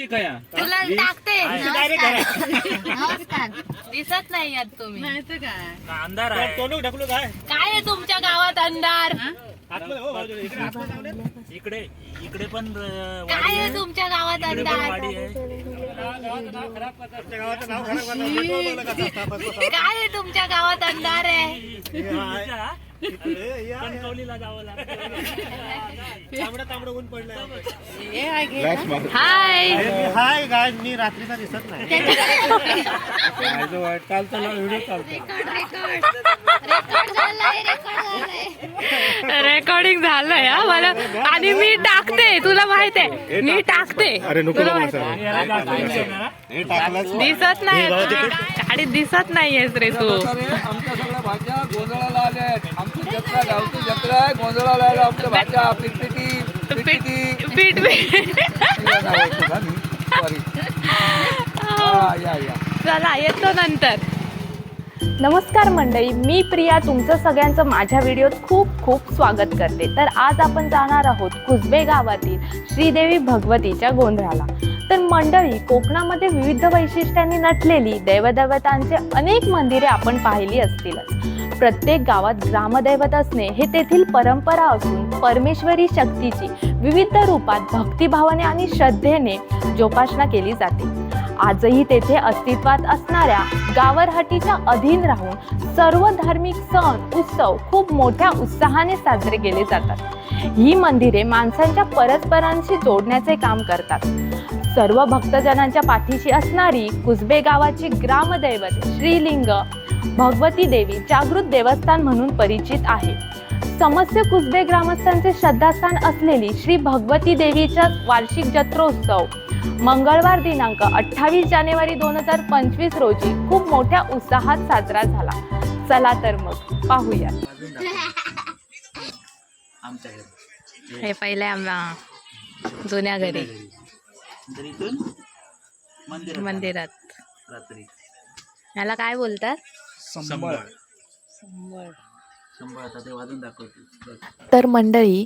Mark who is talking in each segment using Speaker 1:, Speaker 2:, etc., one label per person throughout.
Speaker 1: आहे
Speaker 2: तुला टाकते. नमस्कार. दिसत नाही यात तुम्ही.
Speaker 1: अंधार आहे? ढकलू काय?
Speaker 2: काय आहे तुमच्या गावात अंधार?
Speaker 1: इकडे. इकडे पण अं,
Speaker 2: काय आहे
Speaker 1: आहे.
Speaker 2: तुमच्या गावात
Speaker 1: इकडे पण
Speaker 2: अंधार?
Speaker 1: वाडी आहे.
Speaker 2: काय आहे तुमच्या गावात अंधार आहे.
Speaker 1: कणकवलीला जावं
Speaker 2: हाय
Speaker 3: हाय गाय मी रात्रीचा दिसत नाही.
Speaker 2: रेकॉर्डिंग झालंय हा मला आणि मी टाकते तुला माहीत आहे. मी टाकते. तुला माहीत दिसत नाही. गाडीत दिसत नाहीयेस रे तू.
Speaker 4: आमच्या सगळ्या भाज्या गोंधळाला आल्या आहेत. आमची जत्रा गावची जत्रा आहे. गोंधळाला आल्या आमच्या भाज्या पिटपिटी पिटपिटी.
Speaker 2: पीठ पीठ
Speaker 4: सॉरी या या.
Speaker 2: चला येतो नंतर.
Speaker 5: नमस्कार मंडळी मी प्रिया. तुमचं सगळ्यांचं माझ्या व्हिडिओत खूप खूप स्वागत करते. तर आज आपण जाणार आहोत कुसबे गावातील श्रीदेवी भगवतीच्या गोंधळाला. तर मंडळी कोकणामध्ये विविध वैशिष्ट्यांनी नटलेली देवदेवतांचे अनेक मंदिरे आपण पाहिली असतीलच. प्रत्येक गावात ग्रामदैवत असणे हे तेथील परंपरा असून परमेश्वरी शक्तीची विविध रूपात भक्तिभावाने आणि श्रद्धेने जोपासना केली जाते. आजही तेथे अस्तित्वात असणाऱ्या गावरहटीच्या अधीन राहून सर्व धार्मिक सण उत्सव खूप मोठ्या उत्साहाने साजरे केले जातात. ही मंदिरे माणसांच्या परस्परांशी जोडण्याचे काम करतात. सर्व भक्तजनांच्या पाठीशी असणारी कुसबे गावाची ग्रामदैवत श्रीलिंग भगवती देवी जागृत देवस्थान म्हणून परिचित आहे. समस्य कुसबे ग्रामस्थांचे श्रद्धास्थान असलेली श्री भगवती देवीचा वार्षिक जत्रोत्सव मंगळवार दिनांक अठ्ठावीस जानेवारी दोन हजार पंचवीस रोजी खूप मोठ्या उत्साहात साजरा झाला. चला तर मग पाहूया.
Speaker 2: हे पहिले आम्हा जुन्या घरी.
Speaker 1: तर इथून मंदिर
Speaker 2: मंदिरात.
Speaker 1: रात्री.
Speaker 2: ह्याला काय बोलतात?
Speaker 1: संबळ. संबळ.
Speaker 6: तर मंडळी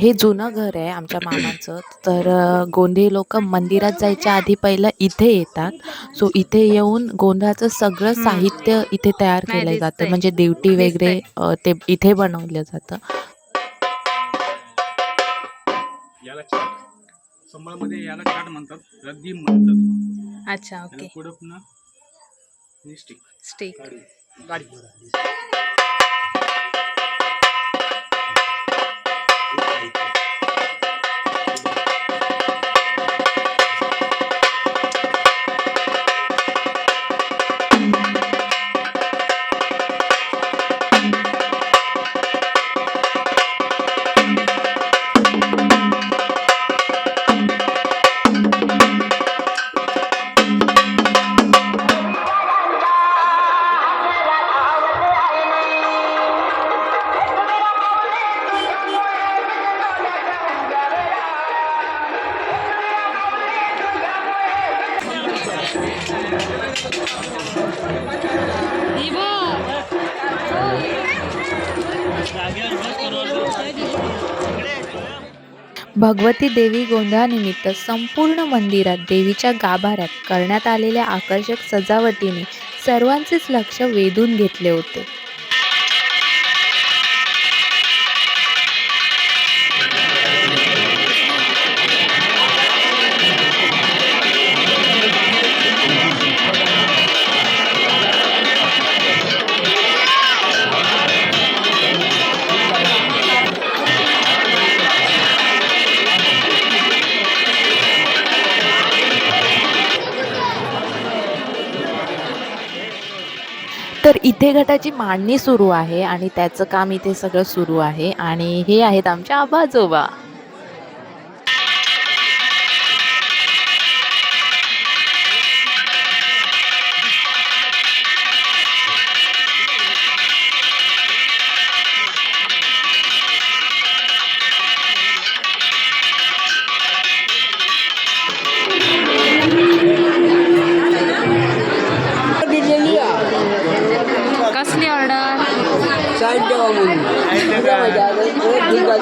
Speaker 6: हे जुनं घर आहे आमच्या मामाचं. तर गोंधळी लोक मंदिरात जायच्या आधी पहिलं इथे येतात. सो इथे येऊन गोंधळाचं सगळं साहित्य इथे तयार केलं जातं. म्हणजे देवटी वगैरे ते इथे बनवलं जातं.
Speaker 7: याला चाट संबळमध्ये याला चाट म्हणतात. रद्दीम म्हणतात.
Speaker 2: अच्छा ओके.
Speaker 7: पुढं पुन्हा आणि स्टिक.
Speaker 2: स्टिक
Speaker 7: गाडी.
Speaker 6: भगवती देवी गोंधळानिमित्त संपूर्ण मंदिरात देवीच्या गाभाऱ्यात करण्यात आलेल्या आकर्षक सजावटीने सर्वांचेच लक्ष वेधून घेतले होते. इथे गटाची मांडणी सुरू आहे आणि त्याचं काम इथे सगळं सुरू आहे. आणि हे आहेत आमच्या आबाजोबा.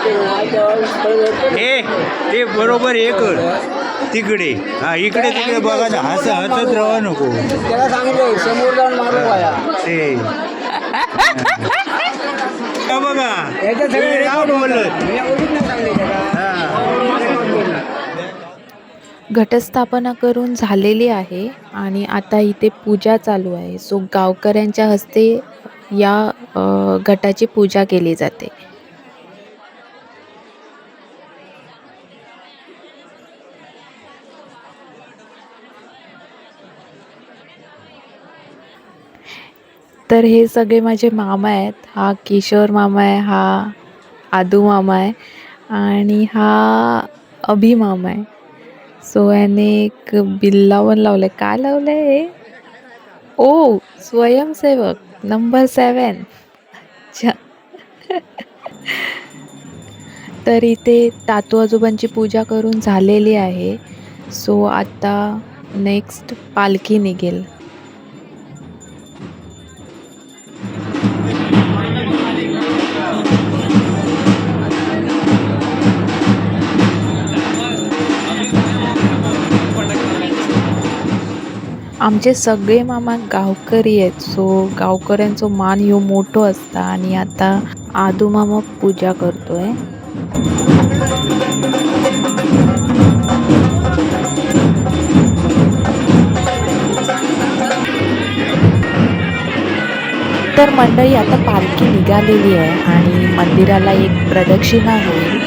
Speaker 3: हे ते बरोबर हे कर
Speaker 8: तिकडे. हा इकडे तिकडे बघा ना हसत हसत राहा नको.
Speaker 4: त्याला सांगितलं समोर जाऊन मारू पाया
Speaker 8: ते. हा बघा
Speaker 4: त्याला.
Speaker 6: घटस्थापना करून झालेली आहे आणि आता इथे पूजा चालू आहे. सो गावकऱ्यांच्या हस्ते या अ, घटाची पूजा केली जाते. तर हे सगळे माझे मामा आहेत. हा किशोर मामा आहे हा आदू मामा आहे आणि हा अभि मामा आहे. सो याने एक बिल्ला पण आहे काय लावलं आहे ओ स्वयंसेवक नंबर सेवन अच्छा तर इथे तातू आजोबांची पूजा करून झालेली आहे. सो आता नेक्स्ट पालखी निघेल. आमचे सगळे मामा गावकरी आहेत सो गावकऱ्यांचो मान ह्यो मोठो असता आणि आता आदू मामा पूजा करतोय. तर मंडळी आता पालखी निघालेली आहे आणि मंदिराला एक प्रदक्षिणा होईल.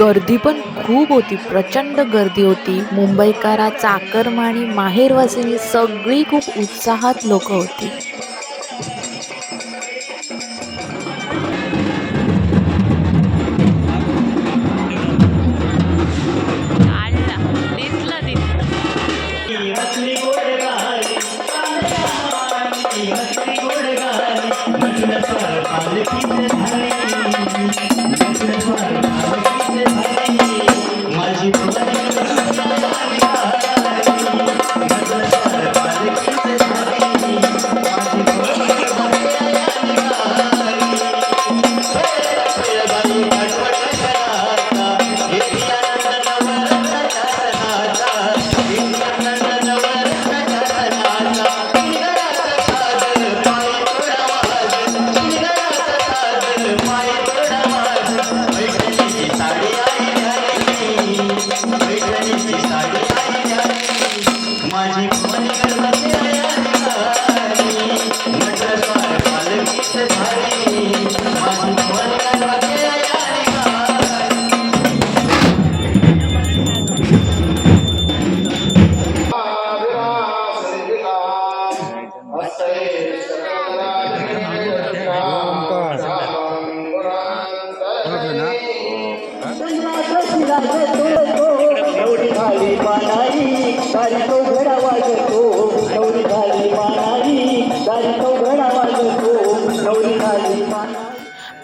Speaker 6: गर्दी पण खूप होती प्रचंड गर्दी होती. मुंबईकरा चाकरमानी माहेरवासिनी सगळी खूप उत्साहात लोक होती.
Speaker 3: काढला दिसलं.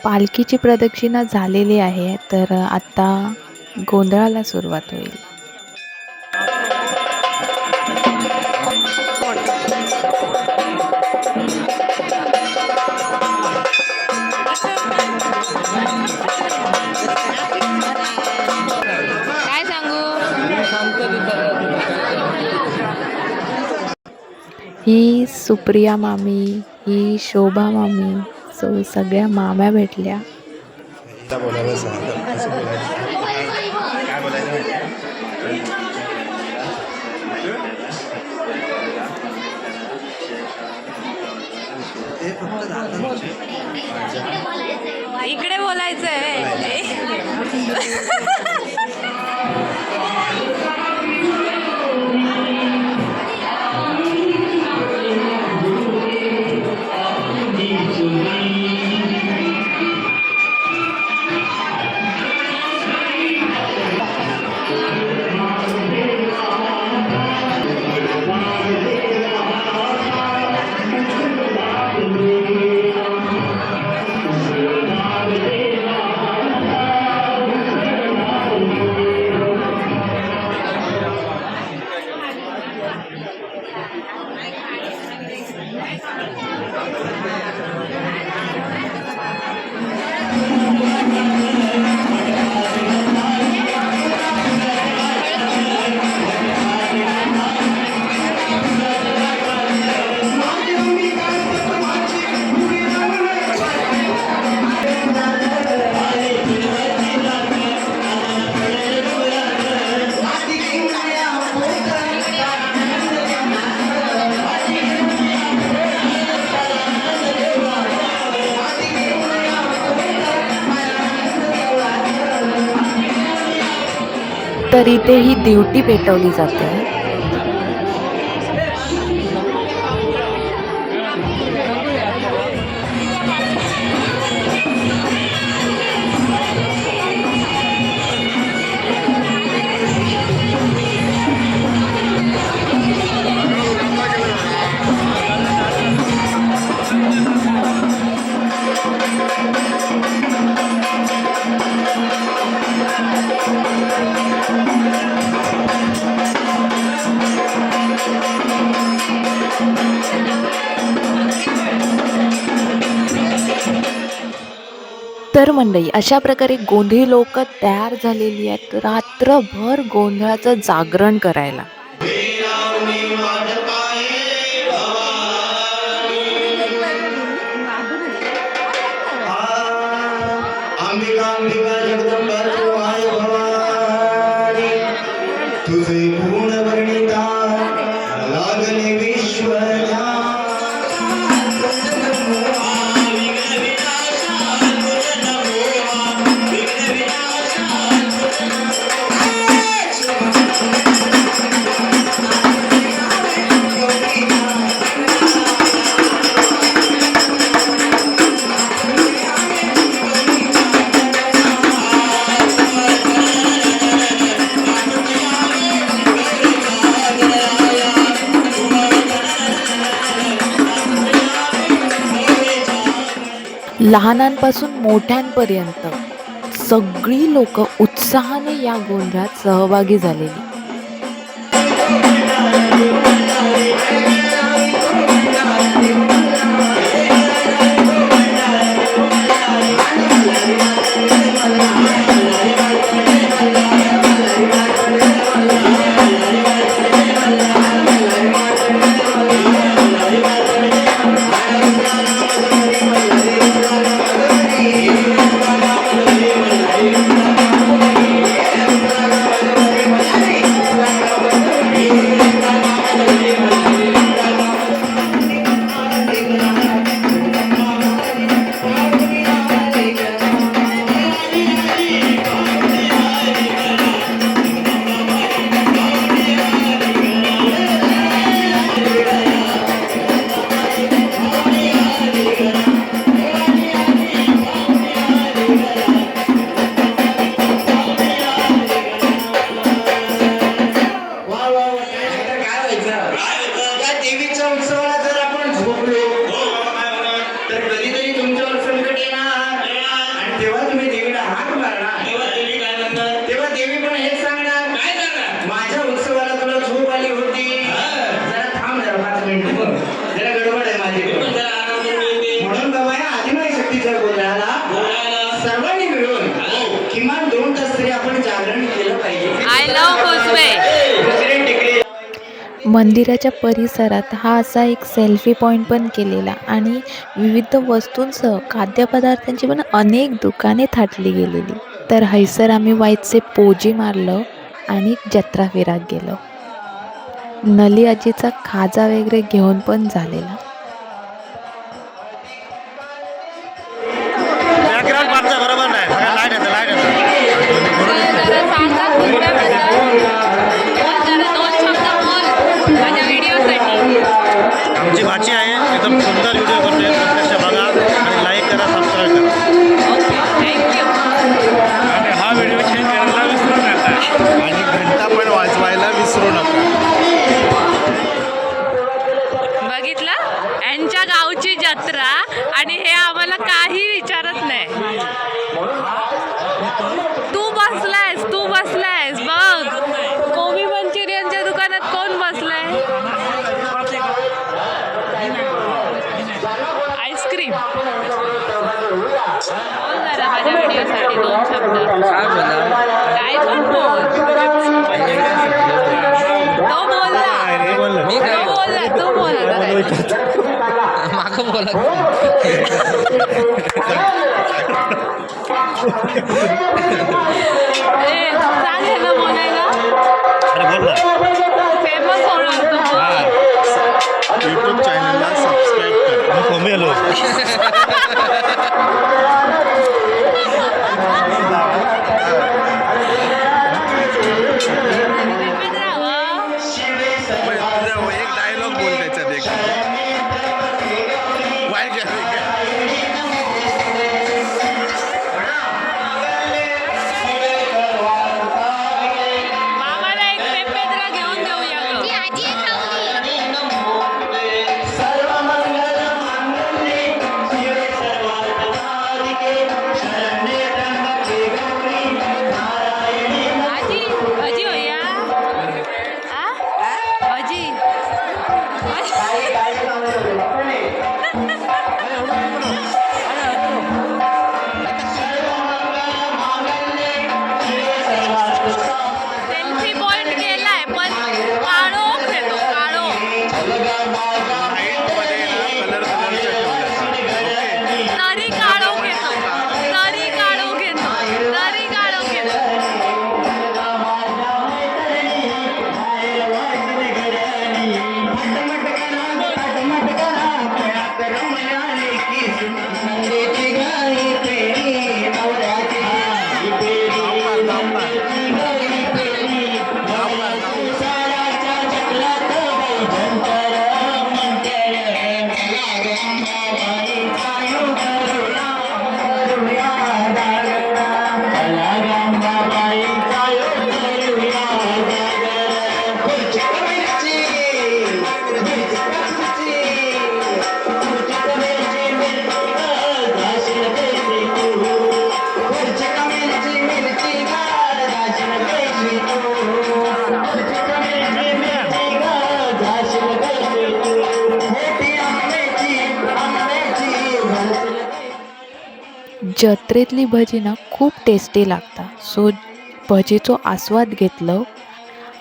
Speaker 6: पालखीची प्रदक्षिणा झालेली आहे तर आता गोंधळाला सुरुवात होईल.
Speaker 3: काय सांगू?
Speaker 6: ही सुप्रिया मामी ही शोभा मामी सो सगळ्या माम्या भेटल्या.
Speaker 3: इकडे बोलायचंय. तर इथे ही दिवटी पेटवली जाते. तर मंडळी अशा प्रकारे गोंधळी लोक तयार झालेली आहेत. रात्रभर गोंधळाचं जागरण करायला. लहानांपासून मोठ्यांपर्यंत सगळी लोक उत्साहाने या गोंधळात सहभागी झालेली. मंदिराच्या परिसरात हा असा एक सेल्फी पॉईंट पण केलेला आणि विविध वस्तूंसह खाद्यपदार्थांची पण अनेक दुकाने थाटली गेलेली. तर हैसर आम्ही वाईटचे पोजी मारलं आणि जत्रा फिरात गेलो. नली आजीचा खाजा वगैरे घेऊन पण झालेला.
Speaker 2: जरा माझ्या व्हिडिओसाठी दोन शब्द
Speaker 9: काय बोला
Speaker 2: काय पण बोल तो बोलला
Speaker 9: मी काय
Speaker 2: तो बोलला तू बोला
Speaker 9: मागं बोला
Speaker 2: ए सांग ह्याला बोलायला
Speaker 1: अरे बोल ना
Speaker 2: फेमस होणार तो बोल.
Speaker 1: यूट्यूब चॅनलला सबस्क्राईब कर मी कमी bye. bye. bye.
Speaker 6: जत्रेतली भजी ना खूप टेस्टी लागतात. सो भजीचो आस्वाद घेतलो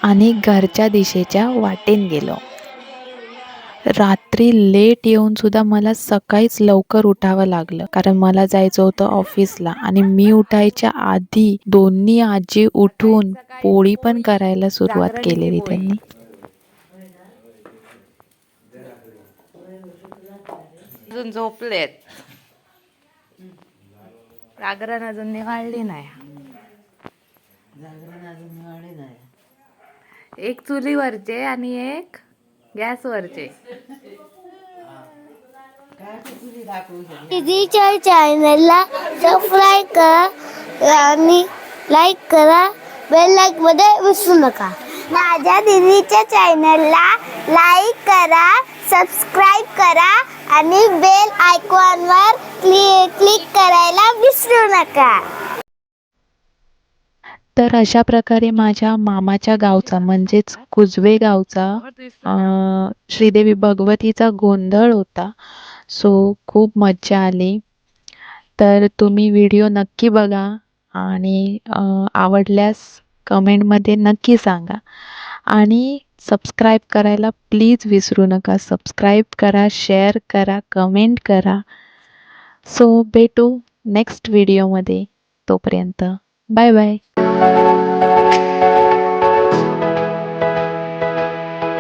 Speaker 6: आणि घरच्या दिशेच्या वाटेन गेलो. रात्री लेट येऊन सुद्धा मला सकाळीच लवकर उठावं लागलं. कारण मला जायचं होतं ऑफिसला आणि मी उठायच्या आधी दोन्ही आजी उठून पोळी पण करायला सुरुवात केलेली त्यांनी.
Speaker 3: अजून झोपलेत. जागरण अजून निघाली नाही. एक चुलीवरचे आणि एक गॅसवरचे.
Speaker 10: दीदीच्या चॅनलला सबस्क्राईब करा आणि लाईक करा. बेल लाईकमध्ये विसरू नका. माझ्या दीदीच्या चॅनलला लाईक करा सबस्क्राईब करा आणि बेल आयकॉनवर क्लिक क्लिक करायला विसरू नका.
Speaker 6: तर अशा प्रकारे माझ्या मामाच्या गावचा म्हणजेच कुजवे गावचा श्रीदेवी भगवतीचा गोंधळ होता. सो खूप मज्जा आली. तर तुम्ही व्हिडिओ नक्की बघा आणि आवडल्यास कमेंटमध्ये नक्की सांगा. आणि सबस्क्राईब करायला प्लीज विसरू नका. सबस्क्राईब करा शेअर करा कमेंट करा. सो भेटू नेक्स्ट व्हिडिओमध्ये तोपर्यंत बाय बाय